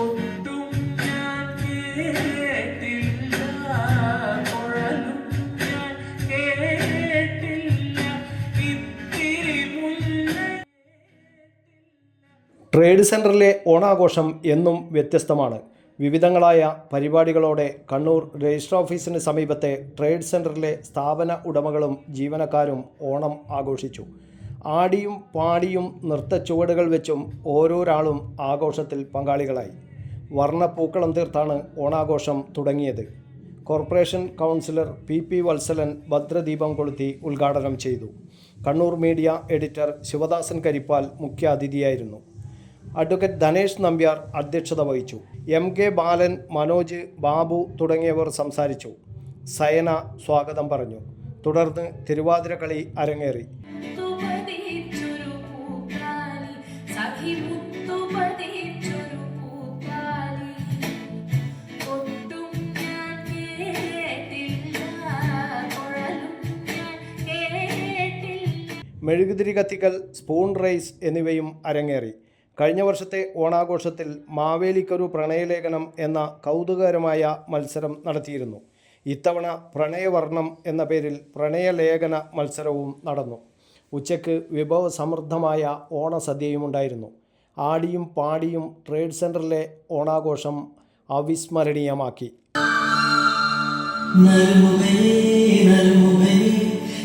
ഒട്ടും ഞാൻ കേട്ടില്ല ഞാൻ കേട്ടില്ല ട്രേഡ് സെന്ററിലെ ഓണാഘോഷം എന്നും വ്യത്യസ്തമാണ്. വിവിധങ്ങളായ പരിപാടികളോടെ കണ്ണൂർ രജിസ്റ്റർ ഓഫീസിന് സമീപത്തെ ട്രേഡ് സെന്ററിലെ സ്ഥാപന ഉടമകളും ജീവനക്കാരും ഓണം ആഘോഷിച്ചു. ആടിയും പാടിയും നൃത്തച്ചുവടുകൾ വെച്ചും ഓരോരാളും ആഘോഷത്തിൽ പങ്കാളികളായി. വർണപ്പൂക്കളം തീർത്താണ് ഓണാഘോഷം തുടങ്ങിയത്. Corporation councillor P P Valsalan ഭദ്രദീപം കൊളുത്തി ഉദ്ഘാടനം ചെയ്തു. കണ്ണൂർ മീഡിയ എഡിറ്റർ ശിവദാസൻ കരിപ്പാൽ മുഖ്യാതിഥിയായിരുന്നു. അഡ്വക്കേറ്റ് ധനേഷ് നമ്പ്യാർ അധ്യക്ഷത വഹിച്ചു. എം കെ ബാലൻ മനോജ് ബാബു തുടങ്ങിയവർ സംസാരിച്ചു. സയന സ്വാഗതം പറഞ്ഞു. തുടർന്ന് തിരുവാതിരക്കളി അരങ്ങേറി. മെഴുകുതിരി കത്തിക്കൽ സ്പൂൺ റൈസ് എന്നിവയും അരങ്ങേറി. കഴിഞ്ഞ വർഷത്തെ ഓണാഘോഷത്തിൽ മാവേലിക്കൊരു പ്രണയലേഖനം എന്ന കൗതുകകരമായ മത്സരം നടത്തിയിരുന്നു. ഇത്തവണ പ്രണയവർണം എന്ന പേരിൽ പ്രണയലേഖന മത്സരവും നടന്നു. ഉച്ചയ്ക്ക് വിഭവസമൃദ്ധമായ ഓണസദ്യയുമുണ്ടായിരുന്നു ആടിയും പാടിയും ട്രേഡ് സെൻറ്ററിലെ ഓണാഘോഷം അവിസ്മരണീയമാക്കി നറുമുഖനേ നറുമുഖനേ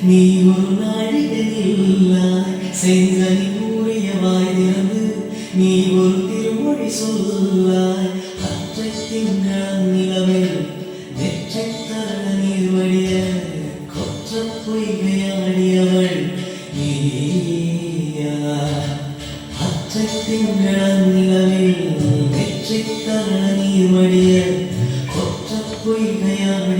നീ ഒരു നാഴികയില്ല செங்கனி மூடிய வாய் திறந்து நீ ஒரு திருமொழி சொல்லாய் அற்றை திங்கள் நிலவில் நெற்றை தர நீர் வழிய கொற்ற பொய்கையாடியவள் നിലവിൽ വെച്ചിത്തരണി മടിയ കൊച്ചപ്പൊയ്കയവൾ